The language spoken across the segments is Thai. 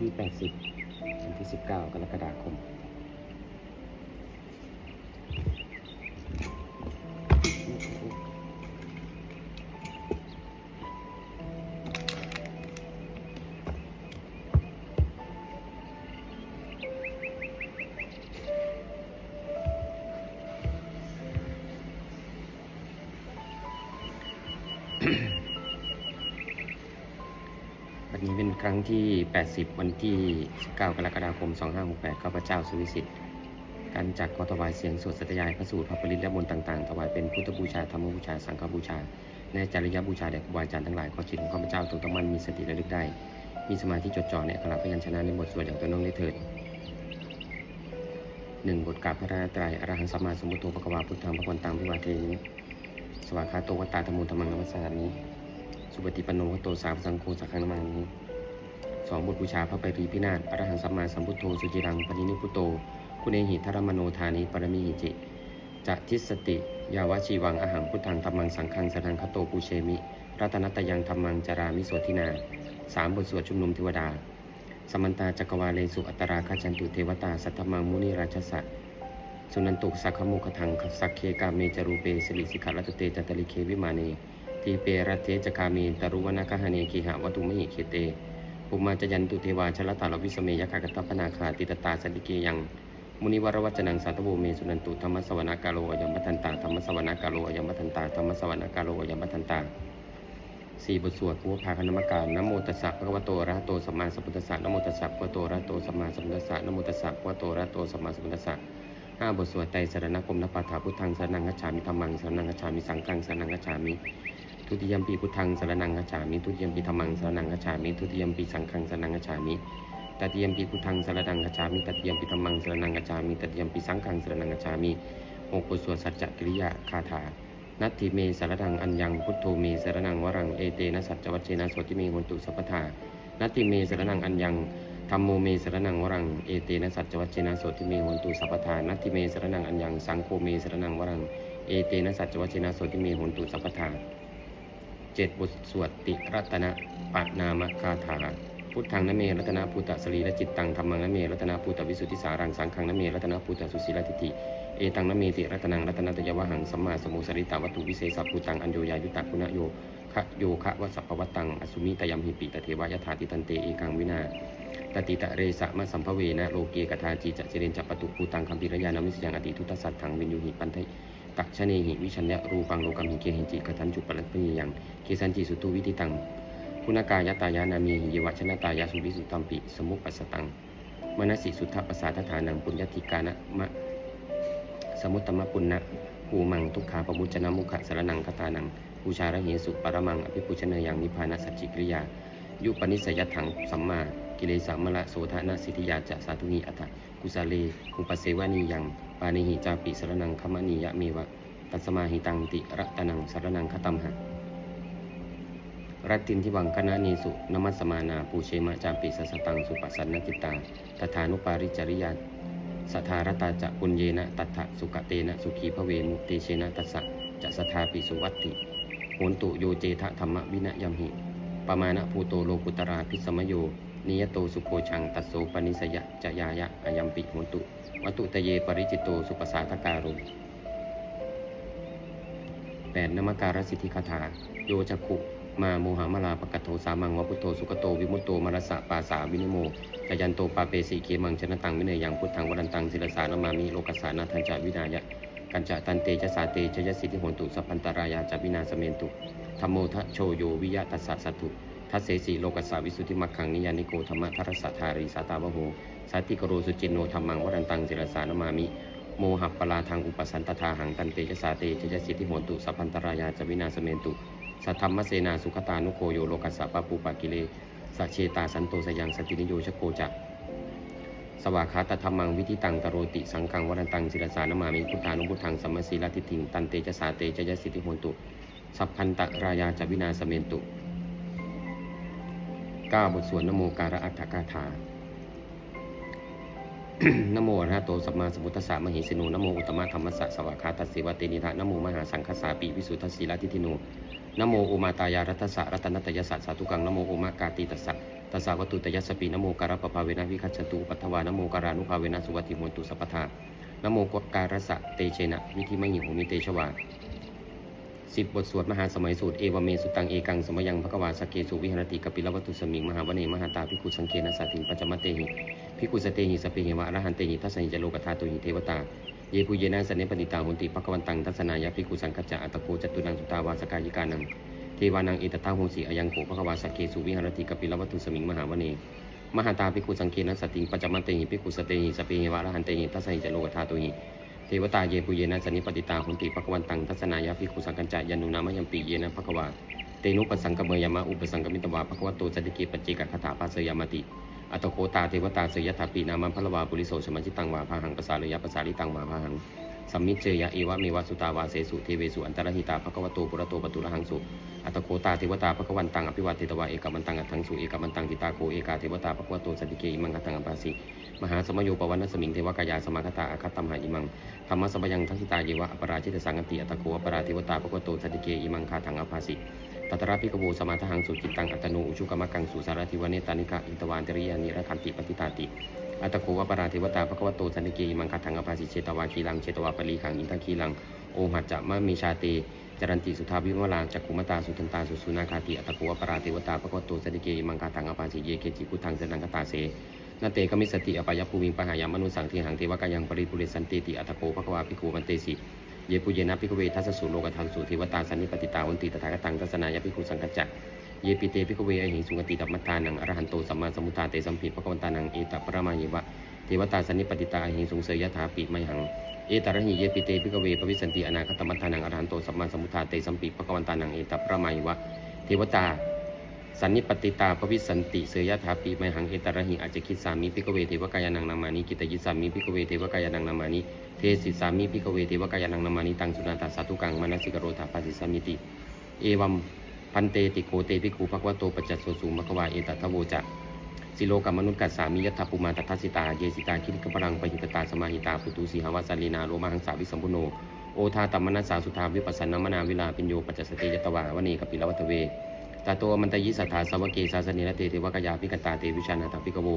ที่ 80 วันที่ 19 กรกฎาคม 80 วันที่ 9 กรกฎาคม 2568ข้าพเจ้าสุวิสิทธิ์การจัดขอถวายเสียงสวดสัตยายพระสูตรพระปริตและมนต์ต่างๆ ถวายเป็นพุทธบูชาธรรมบูชา สังฆบูชา และจริยบูชาแด่ครูบาอาจารย์ทั้งหลายขอจิตของข้าพเจ้าจงตั้งมั่นมีสติระลึกได้ มีสมาธิจดจ่อในอักขระพยัญชนะในบทสวดอย่างตัวน้องได้เถิดหนึ่งบทกราบพระราตรัยอรหังสัมมาสัมพุทโธพระกวาพุทธังพระวันตังพิวาเทนิสวากาโตวัตตาธรรมุธรรมังนัมสสามิสุปฏิปนโนวโตสาวสังโฆสักขังนามานิ สองบทบูชาพระไปรีพินาศอรหังสัมมาสัมพุทโธสุจิรังปณินิพุโต คุณเอหิธรรมโนธานิปรมิหิจิจะทิสติ ยาวชีวังอาหังพุทธังธรรมังสังฆังสนังคโตปูเชมิ รัตนัตยังธรรมังจารามิโสทินาสามบทสวดชุมนุมเทวดา สมันตาจักรวาเลสุอัตราคาจันตุเทวตาสัทธมังมุนิราชสะสุนันตุสักขมุขทังสักเคกาเมจรูเปสิริสิกขารัตเตจัตตลิเควิมาเนทีเปรัตเทจคามีตรุวนาคหเนกีหาวัตุมหิเคเต ภูมาจยันตุเทวาชลตาลวิสเมยคากตปนาคาติตตาสันติเกยัง มุนิวรวัจนังสัตโวเมสุนันตุธรรมสวนากาโลอยัมปทันตาธรรมสวนากาโลอยัมปทันตาธรรมสวนากาโลอยัมปทันตาสี่บทสวดพุทธาคณมการนโมตัสสะภะคะวโตระโตสัมมาสัมพุทธัสสะนโมตัสสะภะคะวโตระโตสัมมาสัมพุทธัสสะนโมตัสสะภะคะวโตระโตสัมมาสัมพุทธัสสะห้าบทสวดไตรสรณคมนปาถาพุทธังสรณังกัจฉามิธัมมังสรณังกัจฉามิสังฆังสรณังกัจฉามิ ทุติยมปีพุทธังสารนังกัจามิทุติยมปีธรรมังสารนังกัจามิทุติยมปีสังฆังสารนังกัจามิตติยมปีพุทธังสารนังกัจามิตติยมปีธรรมังสารนังกัจามิตติยมปีสังฆังสารนังกัจามิหกบทสวดสัจจกิริยาคาถานัตถิเมสารนังอัญญังพุทโธเมสารนังวรังเอเตนะสัจจวัชเชนะโสติเมโหนตุสัพพทานัตถิเมสารนังอัญญังธรรมโมเมสารนังวรังเอเตนะสัจจวัชเชนะโสติเมโหนตุสัพพทานัตถิเมสารนังอัญญังสังโฆเมสารนังวรังเอเตนะสัจจวัชเชนะโสติเมโหนตุสัพพทา เจ็ดบทสวดติรัตนะปะนามคาถา พุทธังนเมรัตนาภูตะสรีและจิตตังธรรมังนเมรัตนาภูตะวิสุทธิสารังสังขังนเมรัตนาภูตะสุสีลทิฏฐิเอตังนเมติรัตนังรัตนาตยวหังสัมมาสมุสริตาวัตถุวิเศษสัพพุตังอัญโยยายุตตะคุณโยคะโยคะวสัพพวัตตังอสุมิตยมหิปิตเทวายถาติตันเตเอกังวินาตติตะเรสะมะสัมภเวนะโลเกกทาจีจะเจเรนจัปปตุภูตังคัมปิรยานามิสยังอติทุตสัตถังวินยูหิปันไท ตักชะเนหิวิชัญญะรูปังโลกัมหิเกหิจิกทันจุปรัตปนิยังเคสันจิสุตุวิธิตังคุณากายตายานามีหิยวชนะตายาสุวิสุตัมปิ สมุปปัสตังมนสิสุทธปัสสาทฐานังปุญญติกานะมะสมุตตมะปุณณะภูมังทุกขาปมุจนะมุขะสรนังคตานังบูชาระเหสุปรมังอภิปุชเนยังนิพานะสัจจิกริยา ยุปนิสยถังสัมมากิเลสามละโสธานะสิทธิยาจะสาธุนีอัตถ กุสาเลอุปเสวานียังปานิหิจาปิสรนังคมณียะเมวะตัสมาหิตังติรัตนังสารนังคตัมหะรัตตินทิวังคณะเนสุนมัสมานาปูเชมะจามปิสสตังสุปัสันนจิตตาตถานุปาริจริยาสัทธารตาจะปุญเยนะตัทะสุกเตนะสุขีพระเวมุเตเชนะตัสสะจะสทาปิสุวัตติโหนตุโยเจทะธรรมวินะยัมหิปมาณภูโตโลกุตราพิสมโย นิยโตสุโคชังตัสโสปนิสยะจยายะอายัมปิโหตุวัตุตเยปริจิตโตสุปสาทการุแปดนมการสิทธิคาถา โยจักขุมาโมหามลาปะกะโทสามังวะพุทโธสุกโตวิมุตโตมรสะปาสาวินิโมกยันโตปาเปสีเขมังชนะตังวิเนยยังพุทธังวรันตังศิลสานามามิโลกัสสานาทันจาวินายะกัญจตันเตจะสาเตชยสิทธิโหนตุสัพพันตรายาจวินาสเมนตุธรรมโมทะโชโยวิยะตัสสะสัตถุ ทัสเสสีโลกัสสาวิสุทธิมักขังนิยานิโกธรรมะทรสสะธารีสาตาวโหสาติกโรสุจินโนธรรมังวรันตังศิลสานามามิ โมหัปปลาทางอุปสันตทาหังตันเตชะสาเตชยสิทธิโหนตุสัพพันตรายาจวินาสเมนตุสัทธรรมเสนาสุขตานุโคโยโลกัสสะปะปูปะกิเลสัเชตาสันโตสยังสตินิโยชโกจักสวากขาตธรรมังวิธิตังตโรติสังกังวรันตังศิรสานามามิพุทธานุพุทธังสัมมสีลทิฏฐิงตันเตชะสาเตชยสิทธิโหนตุสัพพันตรายาจวินาสเมนตุ ก้าบทสวดนโมการะอัตถกาถานโมอะโตสัมมาสัมพุทธัสสะมหิสิโนนโมอุตตมะธรรมสสะสวากขาตัสสิวะเตนิทะนโมมหาสังฆสาปิวิสุทธสีลทิทิโนนโมอุมาตายารัตสะรัตนตยสสสาธุกังนโมอุมากาติตัสสะตัสสะวตุตยัสปีนโมการะปภาเวนะวิคัจฉตุปัทถวานโมการานุภาเวนะสุวัติโมตุสัพพทานโมกการสะเตเชนะวิธิมหิโหมิเตชวา สิบบทสวดมหาสมัยสูตรเอวเมสุตังเอกังสมยังภควาสเกสุวิหรติกปิลวัตุสมิงมหาวเนมหาตาภิกขุสังเกนะสัตถิงปัจจมเตหิภิกขุสเตหิสเปหิวะอรหันเตหิทัสสหิจโลกธาตุหิเทวตาเยปุเยนะสันเนปณิตาหุนติภควันตังทัศนายาภิกขุสังกัจจะอัตโกจตุนังสุตาวาสกายิกานังเทวานังเอตตาโหสีอยังโกภควาสเกสุวิหรติกปิลวัตุสมิงมหาวเนมหาตาภิกขุสังเกนะสติงปัจจมเตหิภิกขุสเตหิสเปหิวะอรหันเตหิทัสหิจโลกธาตุหิ เทวตาเยปุเยนะสันนิปติตาหุนติภควันตังทัศนายาภิกขุสังกัจจะยันุนามยัมปีเยนะภควาเตนุปสังกเมยามะอุปสังกมิตวาภควโตสติเกปัจเจกคาถาภาเสยามติอัตโคตาเทวตาเสยถาปีนามันพลวาปุริโสสมัจิตังวาพาหังปสาเลยปสาลิตังวาพาหังสัมมิจเจยะเอวะเมวะสุตาวาเสสุเทเวสุอันตรหิตาภควโตปุระโตปตุระหังสุอัตโคตาเทวตาภควันตังอภิวัตเตตวาเอกมันตังอัตถังสุเอกมันตังทิตาโกเอกาเทวตาภควโตสติเกอิมังอัตถังอภาสิ มหาสมโยปวันนสมิงเทวกายาสมาคตาอาคตตัมหาอิมังธรรมสมยังทัศิตาเยวะอปราชิตสังกติอัตโคอปราเทวตาภควโตสัติเกอิมังคาถังอภาสิตัตระพิกโวสมาทหังสุจิตตังอัตโนอุชุกรรมกังสุสารทิวเนตานิกะอิตวานจริยานิระคันติปฏิตาติอัตโกวปราเทวตาภควโตสันติเกมังคัทังอภาสิเชตวาคีลังเชตวาปรีขังอินทคีลังโอหัจจะมะมีชาเตจรันติสุทาวิมลาจักขุมตาสุทันตาสุสุนาคาติอัตโกวปราเทวตาภควโตสันติเกมังคัทังอภาสิเยเกจิพุทธังสนังกตาเส นาเตกมิสติอปายภูมิงปหายามนุสังเทหังเทวกายังปริปุเรสันติติอัตโกภควาภิกขุมันเตสิเยปุเยนะพิกเวทัสสุโลกทันสุเทวตาสันนิปติตาวันติตถาคตังทัศนายพิคุสังกัจจเยปิเตพิกเวอหิงสุงติตัมมัตตานังอรหันโตสัมมาสัมพุทธาเตสัมภิปะกวันตานังเอตัปรมาเยวะเทวตาสันนิปติตาอหิงสุงเสยยถาปิไมหังเอตระหิเยปิเตพิกเวปวิสันติอนาคตมัตตานังอรหันโตสัมมาสัมพุทธาเตสัมภิปะกวันตานังเอตปรมาเยวะเทวตา สันนิปติตาปวิสันติเสยยถาปิไมหังเอตระหิอาจจะคิดสามีพิกเวเทวกายานังนามานิกิตยิสามีพิกเวเทวกายานังนามานิเทสิสามิพิกเวเทวกายานังนามานิตังสุนันตาสาธุกังมานสิกโรธาปาสิสามิติ เอวัมพันเตติโกเตปิคูภควโตปัจจสโสสูมควาเอตัทโวจะสิโลกัมมนุษย์กัสสามิยัตถปุมาตัทสิตาเยสิตาคิริกปรังปหิตตาสมาหิตาปุตุสีหาวาสาลีนาโรมาหังสาวิสัมพุโนโอทาตัมมนัสสาสุทาวิปัสสนามนาวิลาปิญโยปัจจสติยตวาวณีกปิลวัตเว ตาโตมันตยิสัทธาสวเกสาสนิรเตเทวกยาพิกตาเตวิชานาตปิกโว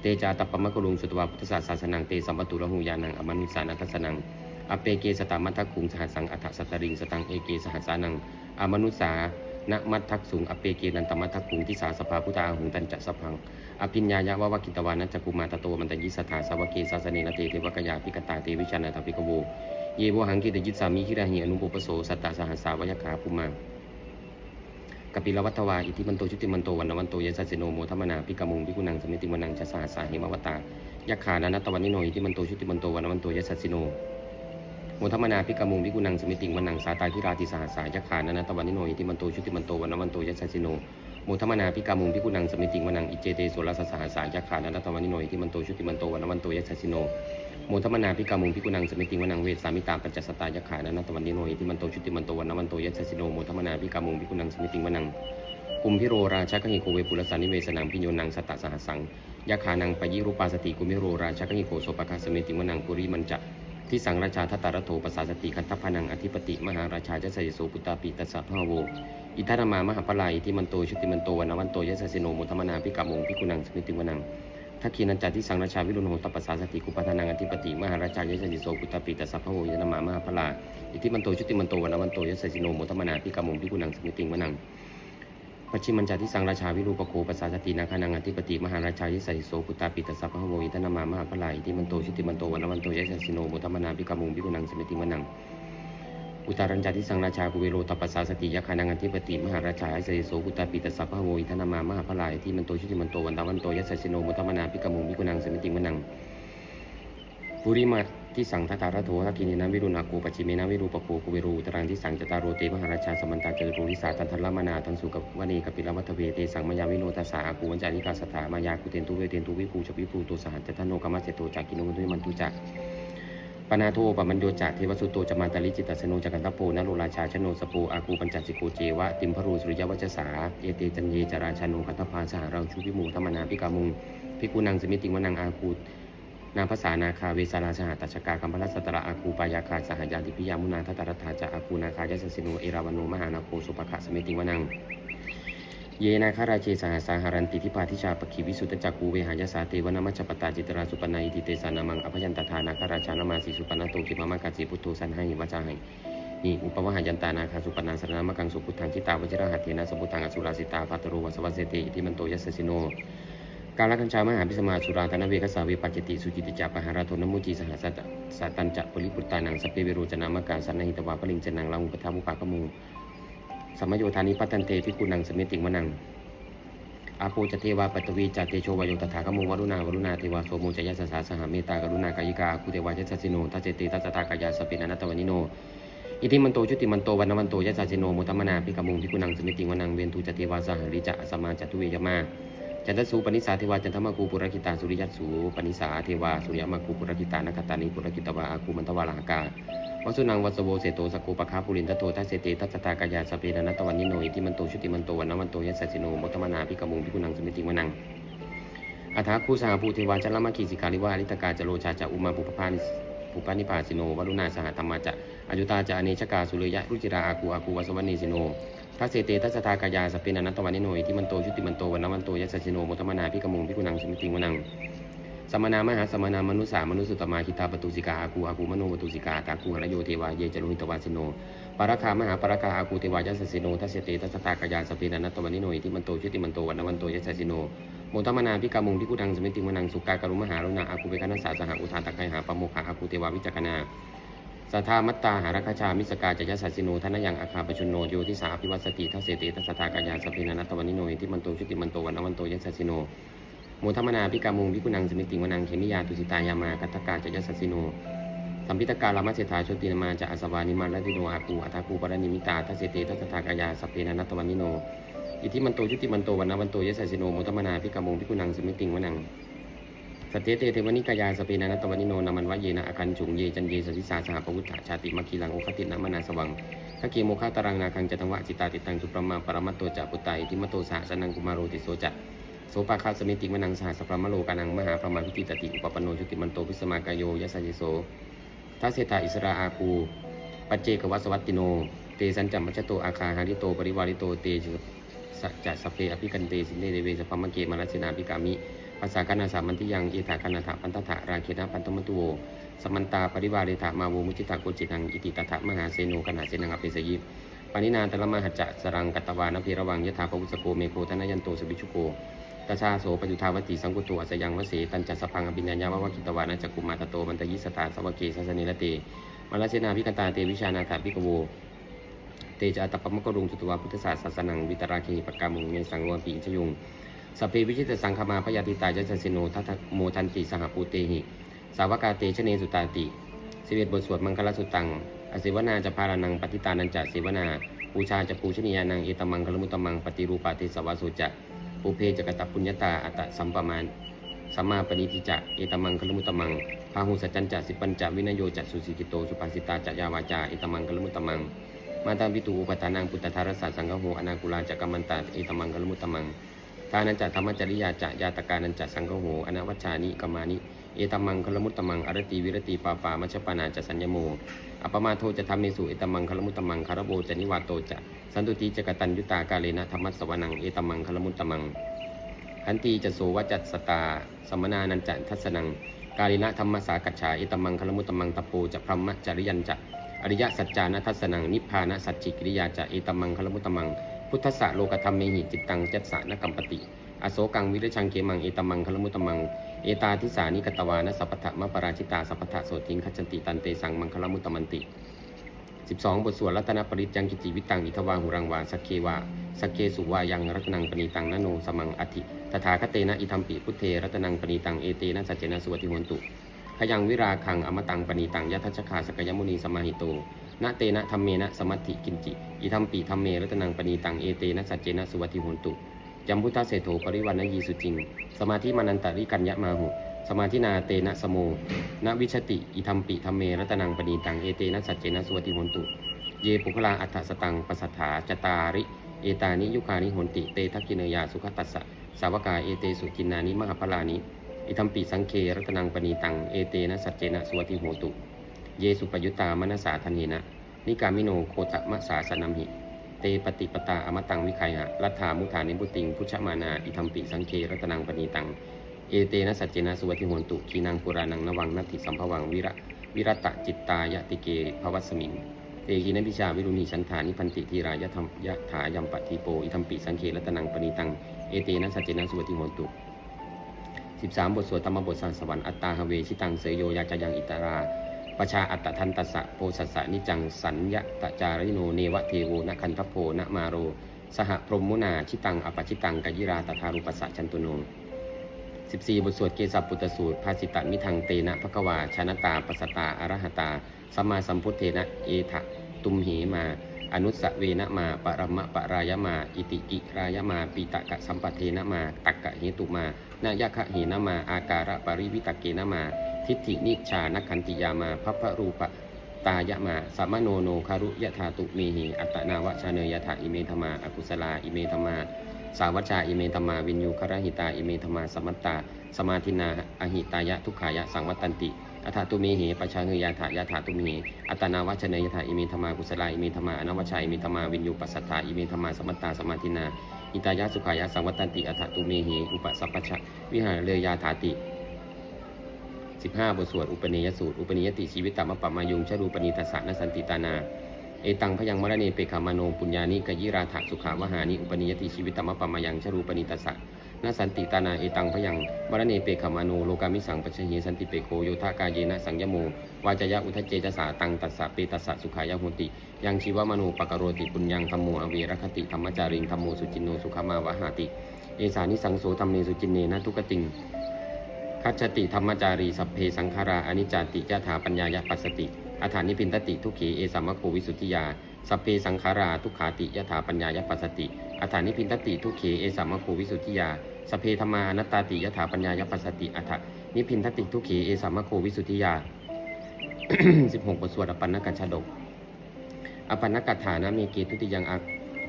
เตจาตัปปมะกรุงสุตวาพุทธศาสานังเตสัมปตุระหูยานังอมนุสานัทสนังอเปเกสตามัทธคุงสหัสังอัฏฐสัตตริงสตังเอเกสหัสานังอมนุสานมัททักสุงอเปเกนันตมัททักคุงทิสาสภาพุทธาหุงตันจะสพัง อภิญญายะวะวะกิตวานัจกุมาตโตมันตยิสถาสวเกสาสเนนะเตเทวกยาพิกตาเตวิชานาตปิกโว เยวหังกิตยิสามิคิราหิอนุปปโสสัตตาสหัสสาวยคาภูมา กปิลวัตวา อิทิมันโตชุติมันโตวันนวันโตยสัสสิโนโมทัมมนาพิกามุงพิกุนังสมิติวนังจะสหัสาเหมวตายักขานานัตวันนิโนอิทิมันโตชุติมันโตวันนวันโตยสัสสิโนโมทัมมนาพิกามุงพิกุนังสมิติวนังสาตาธิราติสหัสายักขานานัตวันนิโนอิทิมันโตชุติมันโตวันนวันโตยสัสสิโนโมทัมมนาพิกามุงพิกุนังสมิติวนังอิเจเตโสรสสหัสายักขานานัตวันนิโนอิทิมันโตชุติมันโตวันนวันโตยสัสสิโน โมทัมมนาพิกามุงพิกุนังสมิติวนังเวสสามิตาปัจจสตายักขานานัตตวันนิโนอิทิมันโตชุติมันโตวันนวันโตยัสสิโนโมทัมมนาพิกามุงพิกุนังสมิติวนังกุมพิโรราชกหิโกเวปุรสานิเวสนังพิโยนังสตตสหัสังยะขานังปยิรูปาสติกุมพิโรราชกหิโกโสปคาสเมติวนังปุริมันจะที่สังราชาทัตตารโถปสาสติคันทพนังอธิปติมหาราชาจสยโสปุตตาปิตัสสะพะโวอิทัรมามหาปลายที่มันโตชุติมันโตวันนวันโตยะสสิโนมุทมนาพิกามงพิกุนังสมิติวนัง ทักขีนันจัตที่สังราชาวิรุณโหตปสาสติกุปัฏนังอธิปติมหาราชายะสยโสปุตตาปิตัสสะพะโวอิทัรมามหาปลาอิทิมันโตชุติมันโตวันวันโตยสสิโนมุทมนาพิกามุงพิกุนังสมิติงวนังปชิมัญจาทิสังราชาวิรูปโคปสาสตินาคานังอธิปติมหาราชายิสัยโสปุตตาปิตสัพพะโวอิทนามามหาพลายที่มันโตชิติมันโตวันวันโตยะสิโนมุตมนาพิกามุงพิกุนังสมิติงวนัง อุตารัญจาทิสังราชากุเวโรตปัสสาสติยะคานังอธิปติมหาราชายิสัยโสปุตาปิตสัพพะโวอิทนามามหาพลายที่มันโตชิติมันโตวันวันโตยะสิโนมุตมนาพิกมุงพิกุนังสมิติวนังปุริมาที่สังทัตารโททักกินีนาวิรุณากูปัจฉิเมนาวิรูปโคกุเวรูตรังที่สังจตารโรเตมหาราชาสมันตาเจรุริสาตันทลมานาทันสุกับวณีกับปิลวัตเวเตสังมายาวิโนทัสาอากูวัญจานิกาสถามายากุเตนตุเวเตนตุวิปูชวิปูโตสหัจจทโนกรรมเสโตจากกิโนตุมันตุจัก ปนาโทปมันโยจักเทวสุโตจมาตาลิจิตสโนจักันตโปนโรราชาชโนสโปอากูปัญจสิโกเจวะติมพรูสุริยวัจสาเอเตจันเยจราชานุคัตพาสหรังชุพิมูธรรมนาพิกามุงพิกุนังสมิติวนังอากูนาภาษานาคาเวสาราสหตัชกาคัมพลัสตระอาคูปายาคาสหยาติพิยามุนาทัตตรัฐาจะอาคูนาคายสสิโนเอราวันโนมหานาโคสุปะขะสมิติวนัง เยนาคาราเชสหสาหารันติทิพาทิชาปขีวิสุตจักกูเวหายสาเตวนามัจปตาจิตราสุปนาอิติเตสานามังอภยันตทานาคาราชานามาสีสุปนาโตกิมามากาสีพุทโธสันให้วาจาให้นี่อุปวหายันตานาคาสุปนาสรณามกังสุพุทธังจิตาวจิระหัตเถนะสมุทังอสุราสิตาภัตโรวัสวัสเสติอิติมันโตยัสสสิโนการละกัญชามหาพิสมาสุราธนเวกสาเวปัจจติสุจิติจาปหาราโทนมุจีสหัสสะสัตตัญจะปริปุตตานังสเพเวโรจนามการสันนหิตวาปริงจนังลาหุปทามุปากมู สัมมโยธานิปัตตันเตพิกุนังสมิติงมนังอาโปจเทวาปัตวีจเตโชวายโยตถาคโมวรุณาวรุณาเทวาโสโมจยสสาสหเมตตากรุณากายิกาคุเทวายัสสิโนทัสเจติทัสสตากายาสปินันตวนิโนอิทิมันโตชุติมันโตวันนวันโตยัสสิโนโมทัมมนาพิกมุงพิกุนังสมิติงวนังเวนทูจเทวาสหริจะสมาจตุเวยมาจันทสูปนิสาเทวาจันทมาคูปุรกิตาสุริยัตสูปนิสาเทวาสุริยมาคูปุรกิตานกตานิปุรกิตวาอาคูมันตวาลหากา วสุนังวัสโวเสโตสกโกปะคาปุรินทโตทัสเสตทัสตากายาสเปนานัตตวันนิโนอิทิมันโตชุติมันโตวันนวันโตยัสสิโนมทัมนาพิกมุงพิกุนังสมิติงวนังอัฐาคูสหภูเทวาจลมาคีสิกาลิวาลิตกาจโลชาจะอุมาปุปพานิปุปานิพาสิโนวรุณาสหธรรมาจะอายุตาจะอเนชกาสุริยะรุจิราอากูอากูวัสวันีสิโนทัสเสเตทัสตากายาสเปนานัตตวันนิโนอิทิมันโตชุติมันโตวันนวันโตยัสสิโนมทัมนาพิกมุงพิกุนังสมิติงวนัง สมนามหาสมนามนุสามนุสุตมาคิตาปตุสิกาอากูอากูมโนปตุสิกาตากูหรโยเทวาเยจโรหิตวาสิโนปารคามหาปาราคาอากูเทวายัสสิโนทัสเสเตทัสตากายาสเปนานตตวันนิโนอิทิมันโตชุติมันโตวันนวันโตยัสสิโนโมตมนาพิกามุงพิกุดังสมิติมนังสุกากรุมหารุณาอากูเวคณสาสหอุทานตะไคหาปโมคาอากูเทวาวิจักนาสัทธามัตตาหารัคชามิสกาจยสัสสิโนทนยังอาคาปชุนโนโยทิสาพิวัสติทัสเติทัสตากายาสเพนันตวันนิโนอิทิมันโตชุติมันโตวันนวันโตยัสสิโน โมทมนาพิกามุงพิกุนังสมิติมนังเขมิยาตุสิตายามากัตตกาจยสัสสิโนสัมพิตการามัเสถาชตินามาจะอสวานิมันและติโนอากูอัตากูปรณิมิตาทัสเตทัสสตากายาสเพนันตวันนิโนอิทิมันโตยุติมันโตวันนวันโตยะสัสสิโนโมตมนาพิกามุงพิกุนังสมิติงวนังสตเตเตเทวนิกายาสเปนานัตวนิโนนามันวะเยนะอาคันจุงเยจันเยสสิสาสหปวุฒาชาติมัคคีลังโอคตินามนาสวังทะเกโมฆาตรังนาคังจตังวะจิตาติตังสุปรมาปรมัตโตจะปุตตทิมโตสหสนังกุมารโรติโสจะ โสปาคาสมิติวนังสหสปรมโลกานังมหาปรมาพิติตติอุปปนโนชุติมันโตพิสมากายโยยะสยิโสทัสเสตาอิสราอาคูปัจเจกวัสวัตติโน เตสันจัมมัจจโตอาคาหาริโตปริวาริโตเตสัจจะสเพอภิกันเตสินเนเดเวสพมเกมารัสนาภิกามิภาษาคณาสามันทิยังเอถาคณาถาปันตถะราเคนะปันตมตุโวสมันตาปริวาเรถามาโวมุจิตาโกจิตังอิติตถะมหาเสโนขณาเสนังอภิสยิปานินานตละมหัจจะสรังกัตวานเพระวังยถาปวุสโกเมโคทนยันโตสวิชุโก ตชาโสปจุทาวติสังกุตอัสยังวเสตันจัสพังอภิญญาญาวะกิตวานะจักกุมาตโตมันตยิสตาสวเกสัสนิละเตมรัสนาภิกตาเตวิชานาถาภิกโวเตจาตปมกรุงจุตวาพุทธศาสสนังวิตราคีปกามุงเมสังวปีชยุงสพเพวิชิตสังคมาพยาติตายจัสสิโนทัตโมทันติสหปูเตหิ สาวกาเตชเนสุตาติสิเวตบทสวดมังคลสุตังอสิวนาจะพารานังปฏิตานันจะสิวนาปูชาจะปูชนียานังเอตมังคลมุตมังปฏิรูปาติสวาสุจะ ปูเพจกตปุญญาตาอัตสัมปมาสัมมาปณิทิจะเอตมังคลมุตมังพาหุสัจจันจสิปัญจวินโยจัสุสิกิโตสุปัสสิตาจะยาวาจาเอตมังคลมุตมังมาตังปิตูอุปทานังปุตตารสาสังฆโหอนากุลาจักรมันตาเอตมังกลมุตมังทานันจะธรรมจริยาจะยาตกานันจะสังฆโหอนาวัชานิกมานิเอตมังคลมุตตมังอรติวิรติปาปามัชปานาจะสัญญโมอปมาโทจะทำเมสุเอตมังคลมุตตมังคารโบจะนิวาโตจะ สันตุติจกตัญยุตากาเลนะธรรมัสวนัง เอตมังคลมุตตมังขันตีจะโสวจัตสตาสมนานันจะทัสนัง กาลินะธรรมสากัจฉาเอตมังคลมุตตมังตะโปจะพรหมจริยันจะอริยสัจจานัทัสสนังนิพพานะสัจจิกิริยาจะเอตมังคลมุตตมัง พุทธะโลกธรรมเมหิจิตตังจัตสะนกัมปติ อโศกังวิริชังเกมังเอตมังคลมุตตมัง เอตาทิสานิกตวานะสัพพะมะปราชิตาสัพพะโสทิงคัจจันติตันเตสังมังคลมุตตมันติ 12 บทสวดรัตนปริตยังกิจิวิตังอิทวาหุรังวาสักเควาสักเกสุวายังรัตนังปณีตังนโนสมังอธิตถาคเตนะอิทัมปิพุทเทรัตนังปณีตังเอเตนะสัจเจนะสุวติหนตุขยังวิราคังอมตังปณีตังยัตถชคาสกยมุนีสมาหิโตนะเตนะธรรมเมนะสมัติกินจิอิทัมปีธรรมเมรัตนังปณีตังเอเตนะสัจเจนะสุวติหนตุยัมพุทธเศโธปริวันนยีสุจิง สมาธิมานันตริกัญญะมาหุ สมาธินาเตนะสโมนวิชติ อิทัมปิธรรมเมรัตนังปณีตัง เอเตนะสัจเจนะสุวัติโหนตุ เยปุคลาอัฏฐสตังปัสัทธาจตาริ เอตานิยุคานิหนติ เตทักกินยาสุขตัสสะ สาวกาเอเตสุจินนานิมหาพลานิ อิทัมปิสังเครัตนังปณีตัง เอเตนะสัจเจนะสุวัติโหตุ เยสุปยุตามนสาธเนนะ นิกามิโนโคตมะสาสนัมหิเตปฏิปตาอมตังวิไคหะรัฐามุธานิบุติง พุชมานา อิทัมปิสังเครัตนังปณีตัง เอเตนะสัจเจนะสุวัติโหนตุขีนังปุรานังนวังนัตถิสัมภวังวิระวิรัตจิตตายติเกภวัสมิงเตกินพิชาวิรุณีชันธานิพันติทีรายธรรมยะถายัมปะทีโปอิทัมปิสังเครัตนังปณีตังเอเตนะสัจเจนะสุวัติโหนตุ13บทสวดธรรมบทสานสวรรค์อัตตาหเวชิตังเสยโยยาจายังอิตาราประชาอัตตทันตัสสะโพสัสสะนิจังสัญญะตจาริโนเนวะเทโวนะคันทพโพนะมาโร สหพรหมุนาชิตังอปชิตังกยิราตถารุปัสสะชันตุโน 14 บทสวดเกสัพปุตตสูตร ภาสิตะมิทังเตนะภควาชนตาปัสตาอรหตาสัมมาสัมพุทเทนะเอทะตุมเหมา อนุสสะเวนะมาปรมะปรายมา อิติกิรายมาปีตะกะสัมปเทนะมา ตักกะเหตุมานายคะเหนะมา อาการะปริวิตกเกนะมา ทิฏฐินิชานักขันติยามาพัพพรูปะตายะมาสัมมโนโนคารุยะธาตุเมหิอัตนาวชาเนยะถาอิเมธมา อกุศลา อิเมธมา สาวัชชาอิเมธมาวินยูครหิตาอิเมธมาสมัตตา สมาธินาอหิตายะทุกขายะสังวัตตันติอัฏฐตุเมเหปชาเฮยาถายาถาตุมเหอัตนาวัชเนยถาอิเมธมากุศลาอิเมธมาอนวัชชัยอิเมธมาวินยูปัสสัทธาอิเมธมาสมัตตาสมาธินาอิตายะสุขายะสังวัตตันติอัฏฐตุเมเหอุปสัพพชะวิหารเรยาถาติ15บทสวดอุปนิยสูตร อุปนิยติชีวิตตมะปะมายุงชรูปนิทัสสะนสันติตานา เอตังพยังมรณีเปขามโนปุญญานิกยิราถสุขาวหานิอุปนิยติชีวิตตมะปะมายังชรูปนิทัสะนสันติตานาเอตังพยังมรณีเปขามโนโลกามิสังปัจฉเหสันติเปโคโยธากาเยนะสังยโมวาจยะอุทเจจสาตังตัสสะเปตัสสะสุขายะโหติ ยังชีวมโนปกโรติปุญญังธรรมโมอเวรคติธรรมจาริงธรรมโมสุจินโนสุขมาวหาติ เอสานิสังโสธรรมเนสุจินเนนะทุกติงคัจติธรรมจารีสัพเพสังขาราอนิจจติยะถาปัญญายะปัสสติ อาถานิพินตติทุกขีเอสัมมะโควิสุทธิยาสัพเพสังขาราทุกขาติยะถาปัญญายะปัสสติอาถานิพินตติทุกขีเอสัมมะโควิสุทธิยาสัพเพธรรมานัตตาติยะถาปัญญายะปัสสติอาถานิพินตติทุกขีเอสัมมะโควิสุทธิยา 16 บทสวดอปันนกัจฉดกอปันนกัฏฐานะเมเกตุติยังอา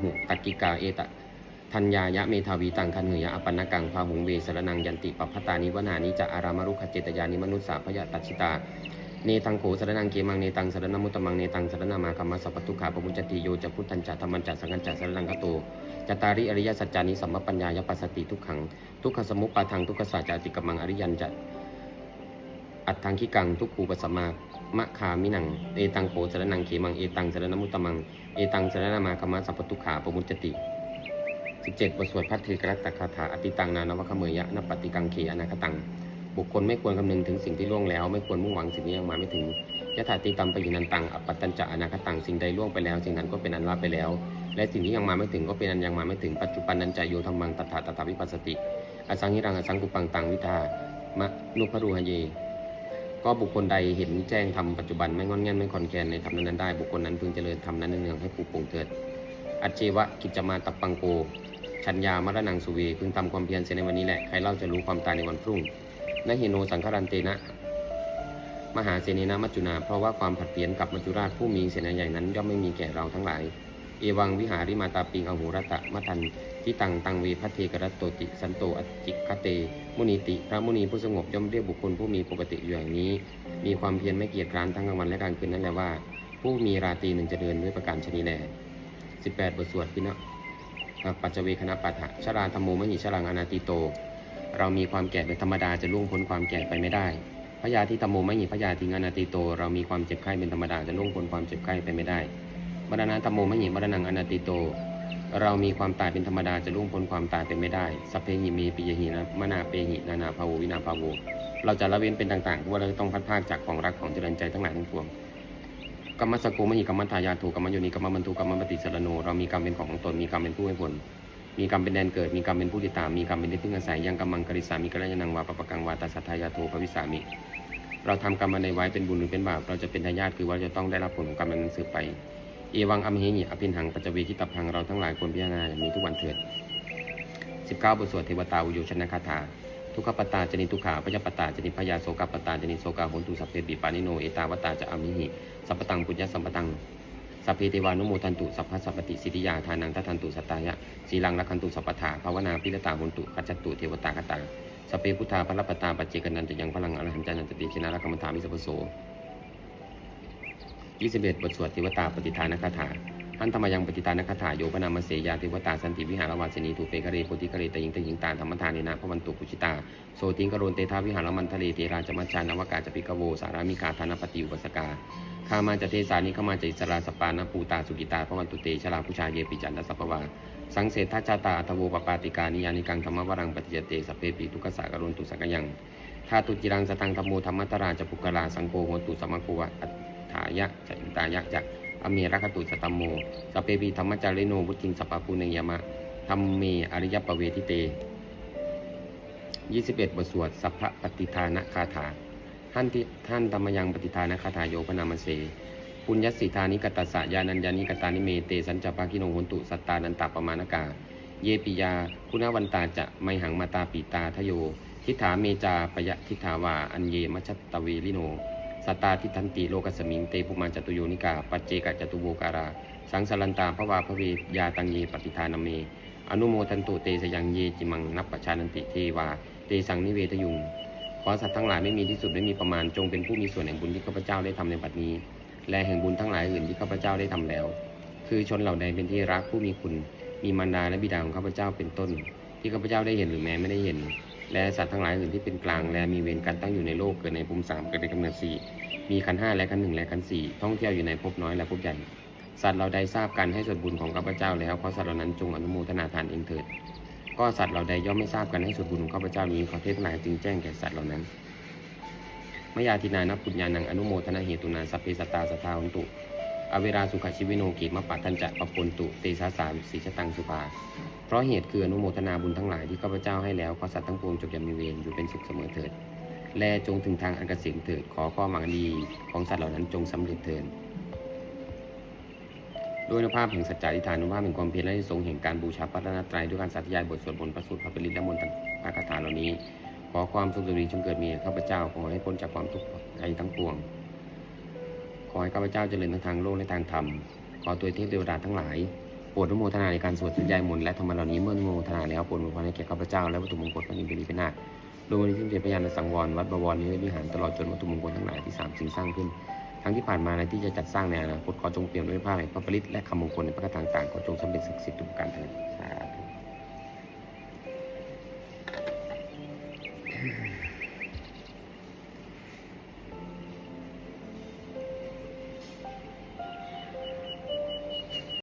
หุตักกิกาเอตะทัญญายะเมธาวีตังคันเหยะอปันนกังพาหุงเวสรนังยันติปัพพตานิวนานิจะอารามรุขเจตยานิมนุสสาพยตัชิตา เนตังโขสรนังเกมังเนตังสรณมุตตมังเนตังสรณมาคัมมัสสะปทุขาปมุจจติโยจะพุทธัญจะธรรมัญจะสังกัญจะสรนังกโตจตาริอริยสัจจานิสัมมปัญญายปัสสติทุกขัง ทุกขสมุปปาทังทุกขสัจจติกมังอริยันจะอัตถังคิกังทุกขูปสมามะคามินังเอตังโขสรนังเขมังเอตังสรณมุตตมังเอตังสรณมาคัมมัสสะปทุขาปมุจจติ17บทสวดพัทธิกรัตตคาถาอติตังนานวคเมยะนปฏิกังเขอนาคตัง บุคคลไม่ควรคำนึงถึงสิ่งที่ล่วงแล้ว ไม่ควรมุ่งหวังสิ่งที่ยังมาไม่ถึงยะถาติตัมปยินันตังอปปัตตัญจะอนาคตังสิ่งใดล่วงไปแล้ว สิ่งนั้นก็เป็นอันละไปแล้ว และสิ่งที่ยังมาไม่ถึงก็เป็นอันยังมาไม่ถึงปัจจุบันนันจะโยธรรมังตถาตถาวิปัสสติอสังหิรังอสังกุปังตังวิทามะนุพรูหเย ก็บุคคลใดเห็นแจ้งทำปัจจุบันไม่งอนแง่นไม่คอนแกนในธรรมนั้นได้ บุคคลนั้นพึงเจริญธรรมนั้นเนืองให้ปลูกปงเถิดอัจเจวะกิจมาตัปปังโกชัญญามรณังสุเวพึงทำความเพียรเสียในวันนี้แหละใครเล่าจะรู้ความตายในวันพรุ่ง นหิโนสังคารันเตนะ มหาเสนีนะมัจจุนา เพราะว่าความผัดเปลี่ยนกับมัจจุราชผู้มีเสนาใหญ่นั้น ย่อมไม่มีแก่เราทั้งหลาย เอวังวิหาริมาตาปิงอโหรตะมะทันที่ตังตังเวพัทเทกรัตโตติ สันโตอจิกคเต มุนีติ พระมุนีผู้สงบย่อมเรียกบุคคลผู้มีปกติอยู่อย่างนี้ มีความเพียรไม่เกียจคร้านทั้งกลางวันและกลางคืนนั่นแหละว่า ผู้มีราตรีหนึ่งจะเดินด้วยประการชนีแล18 บทสวดพินะปัจเจเวคณะปัฏฐะชราธรรมโมมหิชรังอนาติโต เรามีความแก่เป็นธรรมดาจะล่วงพ้นความแก่ไปไม่ได้พยาธิธรรมโมมหิพยาธิงอนาติโต เรามีความเจ็บไข้เป็นธรรมดาจะล่วงพ้นความเจ็บไข้ไปไม่ได้มรณะธรรมโมมหิมรณังอนาติโต เรามีความตายเป็นธรรมดาจะล่วงพ้นความตายไปไม่ได้สัพเพหิเมปิยหินะมนาเปหินานาภาววินาภาวเราจะละเว้นเป็นต่างๆเพราะว่าเราต้องพัดพากจากของรักของเจริญใจทั้งหลายทั้งปวงกรรมสกโกมหิกรรมทายาถูกกรรมโยนิกรรมบรรทุกรรมปฏิสรโนเรามีกรรมเป็นของของตนมีกรรมเป็นผู้ให้ผล มีกรรมเป็นแดนเกิด มีกรรมเป็นผู้ติดตาม มีกรรมเป็นที่พึ่งอาศัย ยังกรรมังกริสามีกระยานังวาปปะกังวาตาสัทธายาโทภวิสามิ เราทำกรรมอันใดไว้เป็นบุญหรือเป็นบาป เราจะเป็นทายาทคือว่าจะต้องได้รับผลของกรรมนั้นสืบไป เอวังอมเหหิอภินหังปัจจเวทิตับพังเราทั้งหลายควรพิจารณาอย่างนี้ทุกวันเถิด 19 บทสวดเทวตาอุโยชนะคาถา ทุกขปตาจนิทุกขาพยาปตาจนิพยาโสกปตาจนิโสกาโหนตุสัพเพปิปานิโน เอตาวตาจะอมิหิสัพพตังปุญญสัมปตัง สัพเพเทวานุโมทันตุสัพพะสัพปติสิทธิยาทานังทัทันตุสัตตายะสีลังรักขันตุสัพพทาภาวนาพิรตาหุนตุกัจจตุเทวตากตาสพเพพุทธาพระปตาปัจเจกนันจะยังพลังอรหันต์จันตติชนะรักขมถานมิสัพโส21บเอ็ดบทสวดเทวตาปฏิทานคาถาท่านธรรมยังปฏิตานคถาโยปนามเสยาเทวตาสันติวิหารวาสนีถูเปกเรโพธิกเรตยิงตยิงตาธรรมทานเนนะพระวันตุกุชิตาโสติงกโรนเตทาวิหารมันทะเลเทราจมัจจานวกาจปิกโวสารามิกาธานปฏิอุปสกา ข้ามาจะเทสานิขามาจะอิสราสปานะปูตาสุกิตาพระวันตุเตชลาพุชาเยปิจันทสัพวาสังเสทธาชาตาอัตโวปปาติกานิยานิกังธรรมวรังปฏิจเตสัพเพปิทุกขสากรุณตุสังกยังทาตุจิรังสตังธรรมโมธรรมตราจะปุกลาสังโฆโหตุสมโควะอัฏฐายะจะอิตายะจะอเมรักตุสตัมโมสัพเพปิธรรมจาริโนวุติงสัพพปุเนยมะธรรมเมอริยปเวทิเต 21 บทสวดสัพพปฏิทานคาถา ท่านที่ท่านธรรมยังปฏิทานคาถาโยพนามเสปุญญสิทานิกตัสสะยานัญญานิกตานิเมเตสัญจปากิโนโหนตุสัตตานันตปมาณกา เยปิยา คุณวันตาจะไมหังมาตาปีตาทโย ทิฏฐาเมจาปยะทิฏฐาวา อันเยมัชตตเวลิโนสัตตาทิทันติโลกสมิงเตปุมาจตุโยนิกา ปัจเจกจตุโวการา สังสลันตาพระวาพระเวยาตังเยปฏิทานเม อนุโมทันตุเตสยังเยจิมังนับปชานันติเทวา เตสังนิเวทยุง ขอสัตว์ทั้งหลายไม่มีที่สุดไม่มีประมาณจงเป็นผู้มีส่วนแห่งบุญที่ข้าพเจ้าได้ทำในบัดนี้ และแห่งบุญทั้งหลายอื่นที่ข้าพเจ้าได้ทำแล้ว คือชนเหล่าใดเป็นที่รักผู้มีคุณ มีมารดาและบิดาของข้าพเจ้าเป็นต้น ที่ข้าพเจ้าได้เห็นหรือแม้ไม่ได้เห็น และสัตว์ทั้งหลายอื่นที่เป็นกลางและมีเวรกันตั้งอยู่ในโลกเกิดในภูมิสามเกิดในกำเนิดสี่มีขันห้าและขันหนึ่งและขันสี่ท่องเที่ยวอยู่ในภพน้อยและภพใหญ่สัตว์เราใดทราบกันให้ส่วนบุญของข้าพเจ้าแล้วขอสัตว์เหล่านั้นจงอนุโมทนาทานเองเถิด ก็สัตว์เราใดย่อมไม่ทราบกันให้ส่วนบุญของข้าพเจ้านี้ขอเทพนายจึงแจ้งแก่สัตว์เหล่านั้นมยาตินานับปุญญานังอนุโมทนาเหตุนาสัพเพสตาสทาหุนตุอเวราสุขชิวิโนกิมะปะทันจะปะปนตุเตสาสาสีชตังสุภา เพราะเหตุคืออนุโมทนาบุญทั้งหลายที่ข้าพเจ้าให้แล้วขอสัตว์ทั้งปวงจงอย่ามีเวรอยู่เป็นสุขเสมอเถิด แลจงถึงทางอันเกษมเถิดขอข้อหวังดีของสัตว์เหล่านั้นจงสำเร็จเถิด ด้วยอนุภาพแห่งสัจจะอธิฐานอนุภาพแห่งความเพียรและที่ทรงแห่งการบูชาพระรัตนตรัยด้วยการสาธยายบทสวดมนต์ประสูตรพระปริตและมนต์พระคาถาเหล่านี้ ขอความสุขสุขดีจงเกิดมีข้าพเจ้าขอให้พ้นจากความทุกข์ภัยทั้งปวง ขอให้ข้าพเจ้าเจริญทั้งทางโลกและทางธรรม ขอตัวเทพเทวดาทั้งหลายโปรดอนุโมทนาในการสวดสัญญายมนต์และธรรมเหล่านี้เมื่ออนุโมทนาแล้วโปรดอนุโมทนให้แก่ข้าพเจ้าและวัตถุมงคลพระนิพพานิพนาถโดยวันนี้ที่เป็นพยานในสังวรวัดบวรนิเวศวิหารตลอดจนวัตถุมงคลทั้งหลายที่สามสิ่งสร้างขึ้น ทั้งที่ผ่านมาในที่จะจัดสร้างในอนาคตขอจงเปลี่ยนด้วยผ้าแห่งพระปริตและคำมงคลในพระคาถาต่างๆขอจงสำเร็จศักดิ์สิทธิ์ทุกการเถิดสาธุ